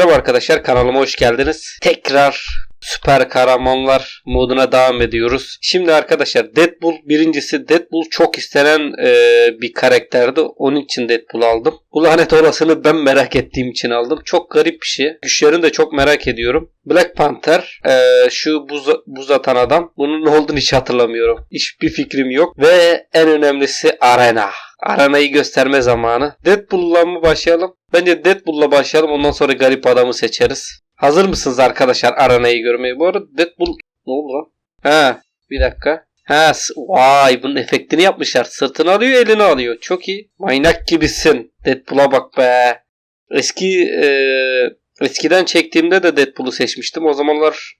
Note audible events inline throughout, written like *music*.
Merhaba arkadaşlar kanalıma hoş geldiniz. Tekrar süper kahramanlar moduna devam ediyoruz. Şimdi arkadaşlar Deadpool birincisi Deadpool çok istenen e, bir karakterdi. Onun için Deadpool aldım. Bu lanet olasını ben merak ettiğim için aldım. Çok garip bir şey. Güçlerini de çok merak ediyorum. Black Panther e, şu buz, buz atan adam. Bunun ne olduğunu hiç hatırlamıyorum. Hiçbir fikrim yok. Ve en önemlisi Arena. Arena'yı gösterme zamanı. Deadpool'la mı başlayalım? Bence Deadpool'la başlayalım ondan sonra garip adamı seçeriz. Hazır mısınız arkadaşlar Arena'yı görmeye? Bu arada Deadpool ne oldu lan? Ha bir dakika. Ha vay bunun efektini yapmışlar. Sırtını alıyor elini alıyor. Çok iyi. Manyak gibisin. Deadpool'a bak be. Eski e, eskiden çektiğimde de Deadpool'u seçmiştim. O zamanlar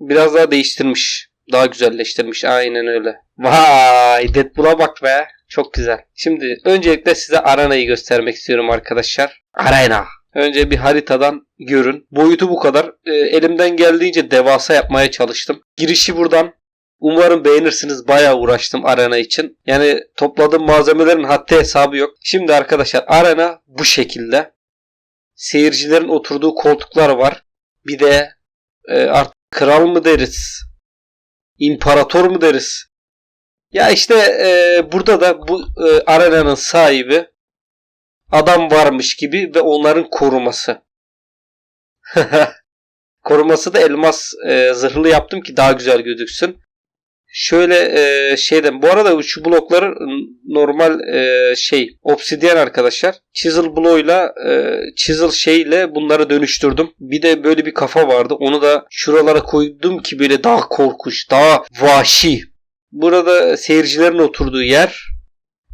biraz daha değiştirmiş. Daha güzelleştirmiş. Aynen öyle. Vay Deadpool'a bak be. Çok güzel. Şimdi öncelikle size arenayı göstermek istiyorum arkadaşlar. Arena. Önce bir haritadan görün. Boyutu bu kadar. Ee, elimden geldiğince devasa yapmaya çalıştım. Girişi buradan. Umarım beğenirsiniz. Bayağı uğraştım arena için. Yani topladığım malzemelerin haddi hesabı yok. Şimdi arkadaşlar arena bu şekilde. Seyircilerin oturduğu koltuklar var. Bir de e, artık kral mı deriz? İmparator mu deriz? Ya işte e, burada da bu e, arenanın sahibi adam varmış gibi ve onların koruması. *laughs* koruması da elmas e, zırhlı yaptım ki daha güzel gözüksün. Şöyle e, şeyden bu arada şu blokları normal e, şey obsidyen arkadaşlar. Chisel bloğuyla e, chisel şeyle bunları dönüştürdüm. Bir de böyle bir kafa vardı. Onu da şuralara koydum ki böyle daha korkunç, daha vahşi Burada seyircilerin oturduğu yer.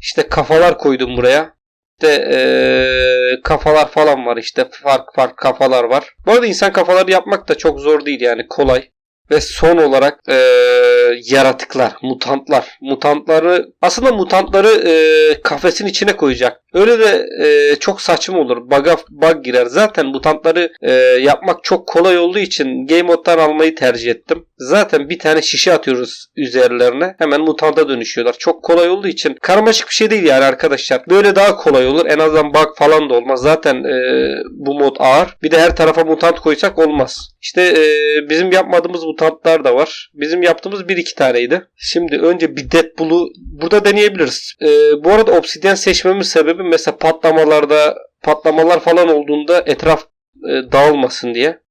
İşte kafalar koydum buraya. İşte eee, kafalar falan var işte fark fark kafalar var. Bu arada insan kafaları yapmak da çok zor değil yani kolay. Ve son olarak eee, yaratıklar, mutantlar. Mutantları aslında mutantları eee, kafesin içine koyacak. Öyle de eee, çok saçma olur. Bug'a bug girer. Zaten mutantları eee, yapmak çok kolay olduğu için Game Mode'dan almayı tercih ettim. Zaten bir tane şişe atıyoruz üzerlerine. Hemen mutanta dönüşüyorlar. Çok kolay olduğu için karmaşık bir şey değil yani arkadaşlar. Böyle daha kolay olur. En azından bug falan da olmaz. Zaten eee, bu mod ağır. Bir de her tarafa mutant koysak olmaz. İşte eee, bizim yapmadığımız mutantlar da var. Bizim yaptığımız bir iki taneydi. Şimdi önce bir Deadpool'u burada deneyebiliriz. Eee, bu arada obsidyen seçmemin sebebi mesela patlamalarda patlamalar falan olduğunda etraf e, dağılmasın diye.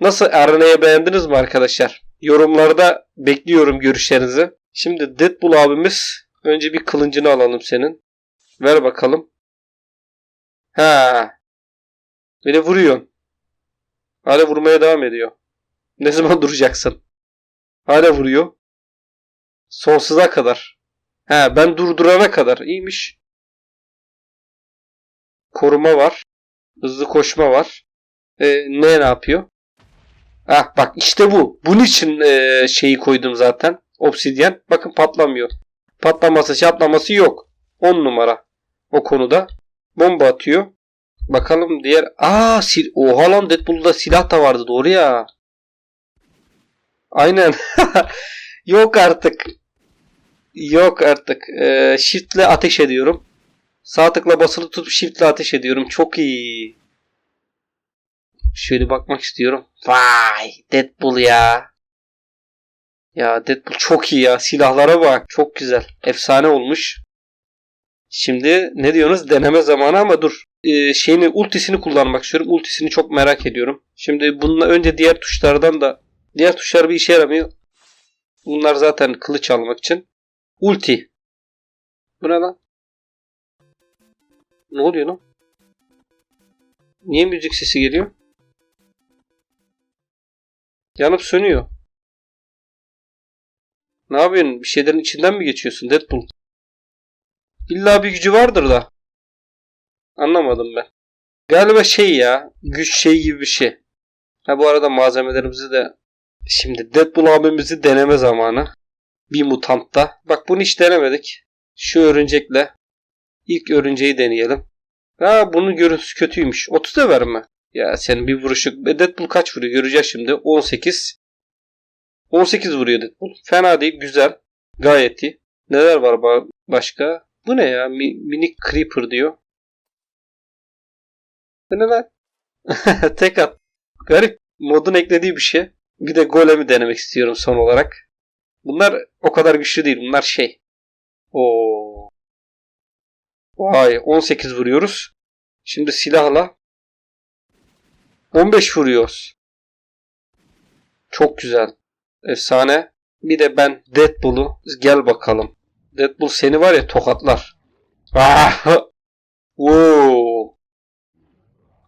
Nasıl Arena'yı beğendiniz mi arkadaşlar? Yorumlarda bekliyorum görüşlerinizi. Şimdi Deadpool abimiz önce bir kılıncını alalım senin. Ver bakalım. Ha. Beni vuruyorsun. Hala vurmaya devam ediyor. Ne zaman *laughs* duracaksın? Hala vuruyor. Sonsuza kadar. Ha ben durdurana kadar. İyiymiş. Koruma var. Hızlı koşma var. Ee, ne ne yapıyor? Ah bak işte bu. Bunun için e, şeyi koydum zaten. Obsidyen. Bakın patlamıyor. Patlaması çatlaması yok. 10 numara. O konuda. Bomba atıyor. Bakalım diğer. Aa sil Oha lan Deadpool'da silah da vardı doğru ya. Aynen. *laughs* yok artık. Yok artık. Ee, shift'le ateş ediyorum. Sağ tıkla basılı tutup shift'le ateş ediyorum. Çok iyi. Şöyle bakmak istiyorum. Vay Deadpool ya. Ya Deadpool çok iyi ya. Silahlara bak. Çok güzel. Efsane olmuş. Şimdi ne diyorsunuz? Deneme zamanı ama dur. Ee, şeyini ultisini kullanmak istiyorum. Ultisini çok merak ediyorum. Şimdi bununla önce diğer tuşlardan da diğer tuşlar bir işe yaramıyor. Bunlar zaten kılıç almak için. Ulti. Bu ne lan? Ne oluyor lan? Niye müzik sesi geliyor? Yanıp sönüyor. Ne yapıyorsun? Bir şeylerin içinden mi geçiyorsun Deadpool? İlla bir gücü vardır da. Anlamadım ben. Galiba şey ya. Güç şey gibi bir şey. Ha bu arada malzemelerimizi de şimdi Deadpool abimizi deneme zamanı. Bir mutantta. Bak bunu hiç denemedik. Şu örümcekle ilk örümceği deneyelim. Ha bunun görüntüsü kötüymüş. 30 da verme. Ya senin bir vuruşuk. E, Deadpool kaç vuruyor göreceğiz şimdi. 18. 18 vuruyor Deadpool. Fena değil güzel. Gayet iyi. Neler var ba- başka? Bu ne ya? Mi- minik Creeper diyor. Bu ne lan? *laughs* Tek at. Garip. Modun eklediği bir şey. Bir de golemi denemek istiyorum son olarak. Bunlar o kadar güçlü değil. Bunlar şey. Oo. Vay 18 vuruyoruz. Şimdi silahla 15 vuruyoruz. Çok güzel. Efsane. Bir de ben Deadpool'u gel bakalım. Deadpool seni var ya tokatlar. Ah! *laughs* Wow.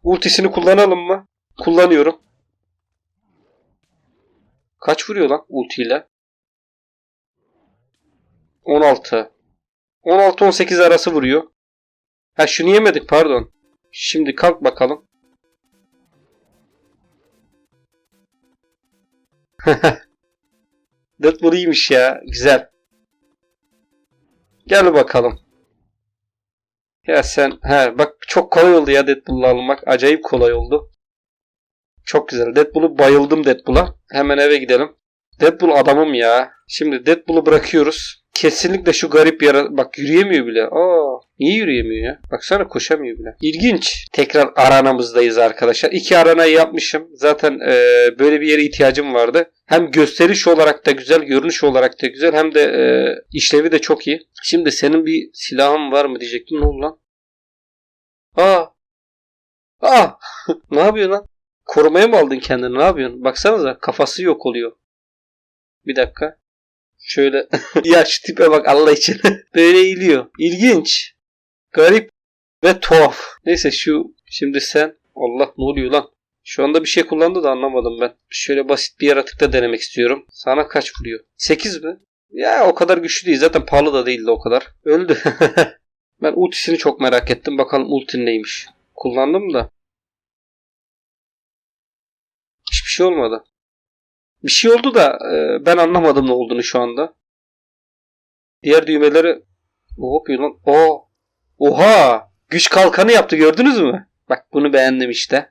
Ultisini kullanalım mı? Kullanıyorum. Kaç vuruyor lan ultiyle? 16. 16-18 arası vuruyor. Ha şunu yemedik pardon. Şimdi kalk bakalım. *laughs* Deadpool iyiymiş ya. Güzel. Gel bakalım. Ya sen he bak çok kolay oldu ya Deadpool'u almak. Acayip kolay oldu. Çok güzel. Deadpool'u bayıldım Deadpool'a. Hemen eve gidelim. Deadpool adamım ya. Şimdi Deadpool'u bırakıyoruz. Kesinlikle şu garip yara... Bak yürüyemiyor bile. Aa, niye yürüyemiyor ya? Baksana koşamıyor bile. İlginç. Tekrar aranamızdayız arkadaşlar. İki aranayı yapmışım. Zaten e, böyle bir yere ihtiyacım vardı. Hem gösteriş olarak da güzel, görünüş olarak da güzel. Hem de e, işlevi de çok iyi. Şimdi senin bir silahın var mı diyecektim. Ne oldu lan? Aa. Aa. *laughs* ne yapıyorsun lan? Korumaya mı aldın kendini? Ne yapıyorsun? Baksanıza kafası yok oluyor. Bir dakika. Şöyle. *laughs* ya şu tipe bak Allah için. *laughs* Böyle eğiliyor. İlginç. Garip. Ve tuhaf. Neyse şu şimdi sen. Allah ne oluyor lan? Şu anda bir şey kullandı da anlamadım ben. Şöyle basit bir yaratıkta denemek istiyorum. Sana kaç vuruyor? 8 mi? Ya o kadar güçlü değil. Zaten pahalı da değildi o kadar. Öldü. *laughs* ben ultisini çok merak ettim. Bakalım ultin neymiş. Kullandım da. Hiçbir şey olmadı. Bir şey oldu da e, ben anlamadım ne olduğunu şu anda. Diğer düğmeleri hop lan. O. Oha! Güç kalkanı yaptı gördünüz mü? Bak bunu beğendim işte.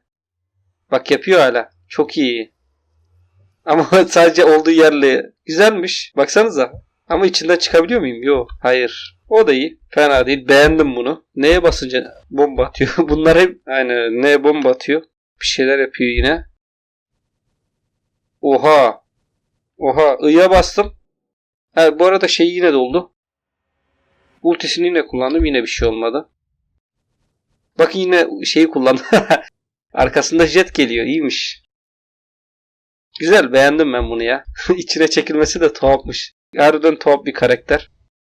Bak yapıyor hala. Çok iyi. Ama *laughs* sadece olduğu yerli. Güzelmiş. Baksanıza. Ama içinden çıkabiliyor muyum? Yok. Hayır. O da iyi. Fena değil. Beğendim bunu. Neye basınca bomba atıyor? *laughs* Bunlar hep aynı. Neye bomba atıyor? Bir şeyler yapıyor yine. Oha. Oha. I'ya bastım. Ha, bu arada şey yine doldu. Ultisini yine kullandım. Yine bir şey olmadı. Bakın yine şeyi kullandım. *laughs* Arkasında jet geliyor. İyiymiş. Güzel. Beğendim ben bunu ya. *laughs* İçine çekilmesi de tuhafmış. Harbiden tuhaf bir karakter.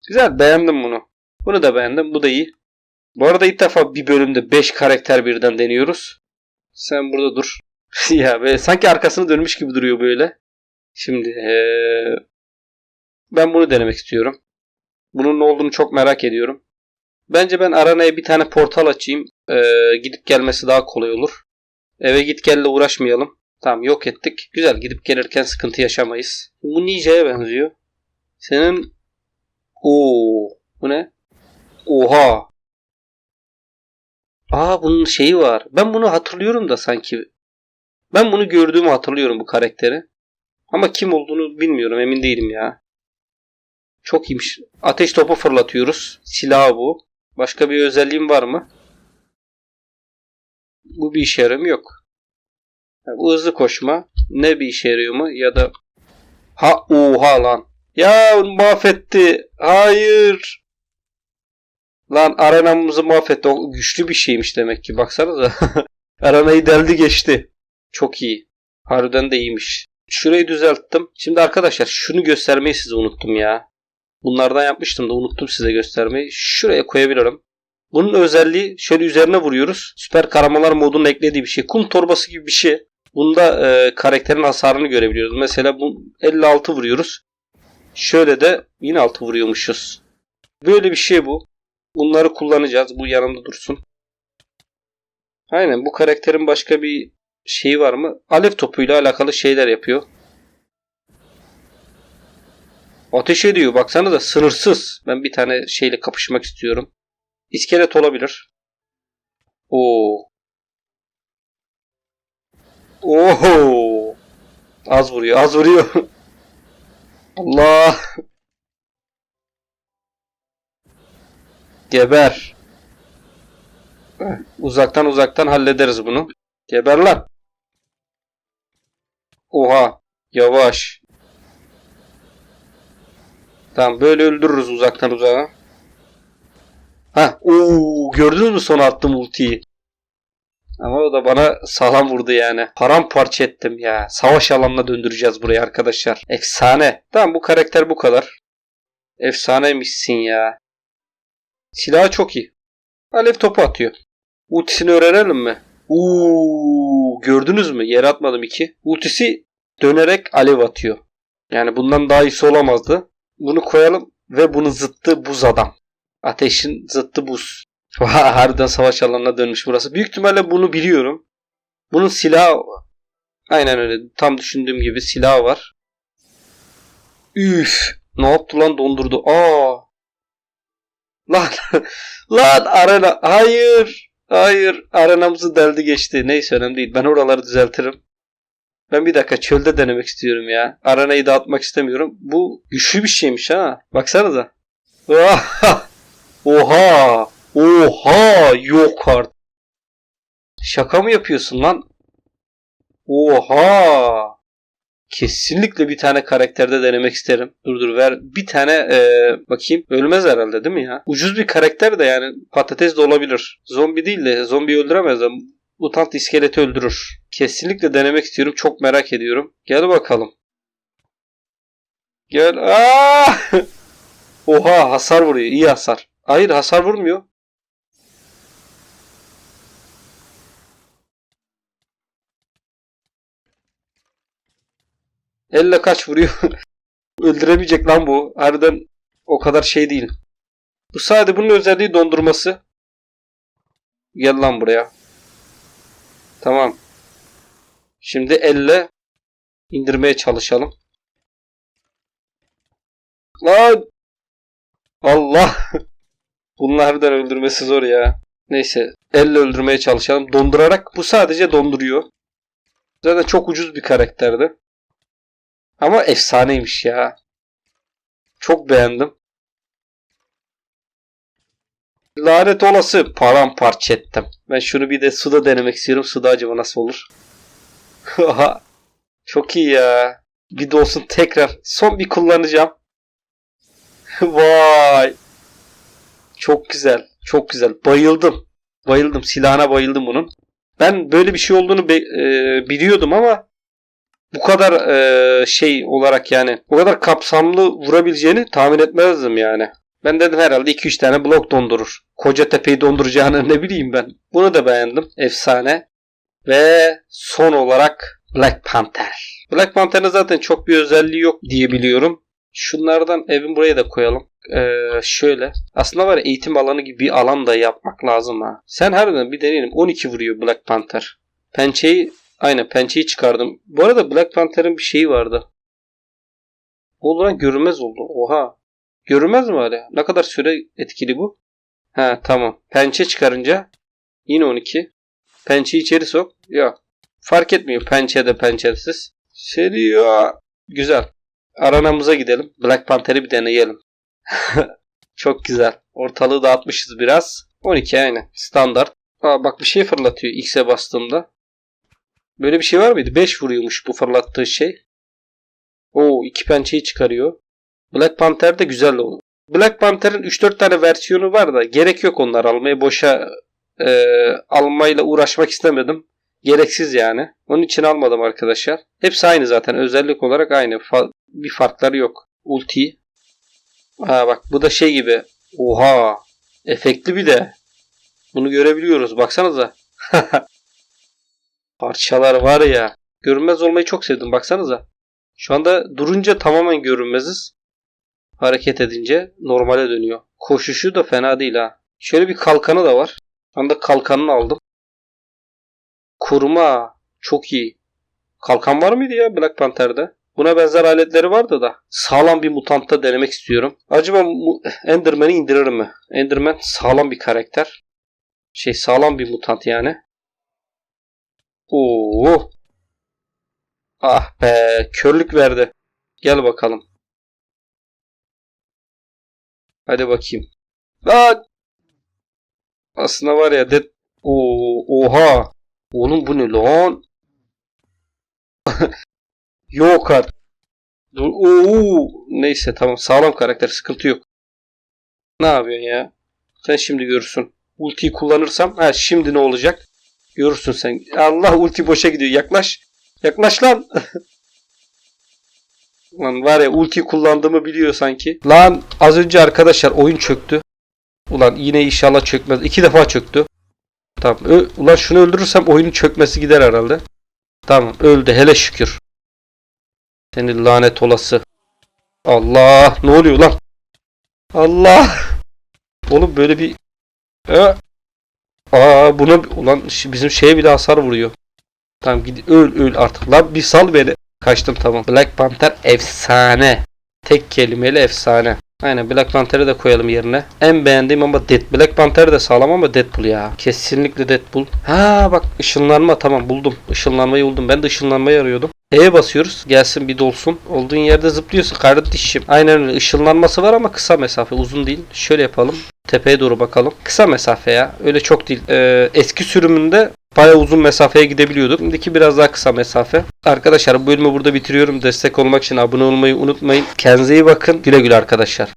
Güzel. Beğendim bunu. Bunu da beğendim. Bu da iyi. Bu arada ilk defa bir bölümde 5 karakter birden deniyoruz. Sen burada dur. *laughs* ya böyle sanki arkasını dönmüş gibi duruyor böyle. Şimdi ee, ben bunu denemek istiyorum. Bunun ne olduğunu çok merak ediyorum. Bence ben Arana'ya bir tane portal açayım. Ee, gidip gelmesi daha kolay olur. Eve git gelle uğraşmayalım. Tamam yok ettik. Güzel gidip gelirken sıkıntı yaşamayız. Bu Ninja'ya benziyor. Senin Oo, bu ne? Oha. Aa bunun şeyi var. Ben bunu hatırlıyorum da sanki. Ben bunu gördüğümü hatırlıyorum bu karakteri. Ama kim olduğunu bilmiyorum emin değilim ya. Çok iyiymiş. Ateş topu fırlatıyoruz. Silah bu. Başka bir özelliğim var mı? Bu bir işe yaramıyor yok. Ha, bu hızlı koşma. Ne bir işe yarıyor mu? Ya da ha oha lan. Ya mahvetti. Hayır. Lan arenamızı mahvetti. O güçlü bir şeymiş demek ki. Baksanıza. *laughs* Arenayı deldi geçti. Çok iyi. Harbiden de iyiymiş. Şurayı düzelttim. Şimdi arkadaşlar şunu göstermeyi size unuttum ya. Bunlardan yapmıştım da unuttum size göstermeyi. Şuraya koyabilirim. Bunun özelliği şöyle üzerine vuruyoruz. Süper kahramanlar modunun eklediği bir şey. Kum torbası gibi bir şey. Bunda e, karakterin hasarını görebiliyoruz. Mesela bu 56 vuruyoruz. Şöyle de yine 6 vuruyormuşuz. Böyle bir şey bu. Bunları kullanacağız. Bu yanımda dursun. Aynen bu karakterin başka bir şeyi var mı? Alev topuyla alakalı şeyler yapıyor. Ateş ediyor. Baksana da sınırsız. Ben bir tane şeyle kapışmak istiyorum. İskelet olabilir. Oo. Oho. Az vuruyor. Az vuruyor. *laughs* Allah. Geber. Uzaktan uzaktan hallederiz bunu. Geber lan. Oha. Yavaş. Tamam böyle öldürürüz uzaktan uzağa. Ha, ooo gördünüz mü son attım ultiyi? Ama o da bana sağlam vurdu yani. Paramparça ettim ya. Savaş alanına döndüreceğiz burayı arkadaşlar. Efsane. Tamam bu karakter bu kadar. Efsaneymişsin ya. Silahı çok iyi. Alev topu atıyor. Ultisini öğrenelim mi? Uuu gördünüz mü? Yere atmadım iki. Ultisi dönerek alev atıyor. Yani bundan daha iyisi olamazdı. Bunu koyalım ve bunun zıttı buz adam. Ateşin zıttı buz. *laughs* Harbiden savaş alanına dönmüş burası. Büyük ihtimalle bunu biliyorum. Bunun silahı aynen öyle. Tam düşündüğüm gibi silahı var. Üf. Ne yaptı lan dondurdu. Aa. Lan. *laughs* lan arena. Hayır. Hayır. Arenamızı deldi geçti. Neyse önemli değil. Ben oraları düzeltirim. Ben bir dakika çölde denemek istiyorum ya. Arenayı dağıtmak istemiyorum. Bu güçlü bir şeymiş ha. Baksanıza. *laughs* Oha. Oha. Yok artık. Şaka mı yapıyorsun lan? Oha. Kesinlikle bir tane karakterde denemek isterim. Dur dur ver. Bir tane e, bakayım. Ölmez herhalde değil mi ya? Ucuz bir karakter de yani patates de olabilir. Zombi değil de zombi öldüremez de mutant iskeleti öldürür. Kesinlikle denemek istiyorum. Çok merak ediyorum. Gel bakalım. Gel. Aa! *laughs* Oha hasar vuruyor. İyi hasar. Hayır hasar vurmuyor. Elle kaç vuruyor. *laughs* Öldüremeyecek lan bu. Harbiden o kadar şey değil. Bu sadece bunun özelliği dondurması. Gel lan buraya. Tamam. Şimdi elle indirmeye çalışalım. Lan! Allah! *laughs* Bunlar harbiden öldürmesi zor ya. Neyse. Elle öldürmeye çalışalım. Dondurarak. Bu sadece donduruyor. Zaten çok ucuz bir karakterdi. Ama efsaneymiş ya. Çok beğendim. Lanet olası paramparça ettim. Ben şunu bir de suda denemek istiyorum. Suda acaba nasıl olur? *laughs* Çok iyi ya. Bir de olsun tekrar. Son bir kullanacağım. *laughs* Vay. Çok güzel. Çok güzel. Bayıldım. Bayıldım. Silahına bayıldım bunun. Ben böyle bir şey olduğunu e, biliyordum ama bu kadar e, şey olarak yani bu kadar kapsamlı vurabileceğini tahmin etmezdim yani. Ben dedim herhalde 2-3 tane blok dondurur. Koca tepeyi donduracağını ne bileyim ben. Bunu da beğendim. Efsane. Ve son olarak Black Panther. Black Panther'ın zaten çok bir özelliği yok diye biliyorum. Şunlardan evin buraya da koyalım. Ee, şöyle. Aslında var ya eğitim alanı gibi bir alan da yapmak lazım ha. Sen harbiden bir deneyelim. 12 vuruyor Black Panther. Pençeyi aynen pençeyi çıkardım. Bu arada Black Panther'ın bir şeyi vardı. O olan görünmez oldu. Oha. Görünmez mi hala? Ne kadar süre etkili bu? Ha tamam. Pençe çıkarınca yine 12. Pençeyi içeri sok. Yok. Fark etmiyor pençe de pençesiz. Seriyor. Güzel. Aranamıza gidelim. Black Panther'i bir deneyelim. *laughs* Çok güzel. Ortalığı dağıtmışız biraz. 12 aynen. Standart. Aa, bak bir şey fırlatıyor X'e bastığımda. Böyle bir şey var mıydı? 5 vuruyormuş bu fırlattığı şey. Oo iki pençeyi çıkarıyor. Black Panther de güzel oldu. Black Panther'ın 3-4 tane versiyonu var da gerek yok onlar almaya. Boşa e, almayla uğraşmak istemedim. Gereksiz yani. Onun için almadım arkadaşlar. Hepsi aynı zaten. Özellik olarak aynı. Fa- bir farkları yok. Ulti. Ha bak bu da şey gibi. Oha. Efektli bir de. Bunu görebiliyoruz. Baksanıza. *laughs* Parçalar var ya. Görünmez olmayı çok sevdim. Baksanıza. Şu anda durunca tamamen görünmeziz. Hareket edince normale dönüyor. Koşuşu da fena değil ha. Şöyle bir kalkanı da var. Şu anda kalkanını aldım. Kurma. Çok iyi. Kalkan var mıydı ya Black Panther'de? Buna benzer aletleri vardı da. Sağlam bir mutantta denemek istiyorum. Acaba Enderman'i indiririm mi? Enderman sağlam bir karakter. Şey sağlam bir mutant yani. Oo. Ah be körlük verdi. Gel bakalım. Hadi bakayım. Lan! Aslında var ya de... Oo, oha. Oğlum bu ne lan? *laughs* yok artık. Dur, Oo, neyse tamam sağlam karakter sıkıntı yok. Ne yapıyorsun ya? Sen şimdi görürsün. Ultiyi kullanırsam ha şimdi ne olacak? Görürsün sen. Allah ulti boşa gidiyor. Yaklaş. Yaklaş lan. *laughs* Lan var ya ulti kullandığımı biliyor sanki. Lan az önce arkadaşlar oyun çöktü. Ulan yine inşallah çökmez. İki defa çöktü. Tamam. Ö- Ulan şunu öldürürsem oyunun çökmesi gider herhalde. Tamam öldü hele şükür. Senin lanet olası. Allah ne oluyor lan? Allah. Oğlum böyle bir Ee? Aa buna ulan bizim şeye bile hasar vuruyor. Tamam gid öl öl artık. Lan bir sal beni. Kaçtım tamam. Black Panther efsane. Tek kelimeyle efsane. Aynen Black Panther'ı da koyalım yerine. En beğendiğim ama Dead. Black Panther de sağlam ama Deadpool ya. Kesinlikle Deadpool. Ha bak ışınlanma tamam buldum. Işınlanmayı buldum. Ben de ışınlanmayı arıyordum. E'ye basıyoruz. Gelsin bir dolsun. Olduğun yerde zıplıyorsun kardeşim. Aynen öyle. Işınlanması var ama kısa mesafe. Uzun değil. Şöyle yapalım. Tepeye doğru bakalım. Kısa mesafe ya. Öyle çok değil. Ee, eski sürümünde bayağı uzun mesafeye gidebiliyorduk. Şimdiki biraz daha kısa mesafe. Arkadaşlar bu bölümü burada bitiriyorum. Destek olmak için abone olmayı unutmayın. Kendinize iyi bakın. Güle güle arkadaşlar.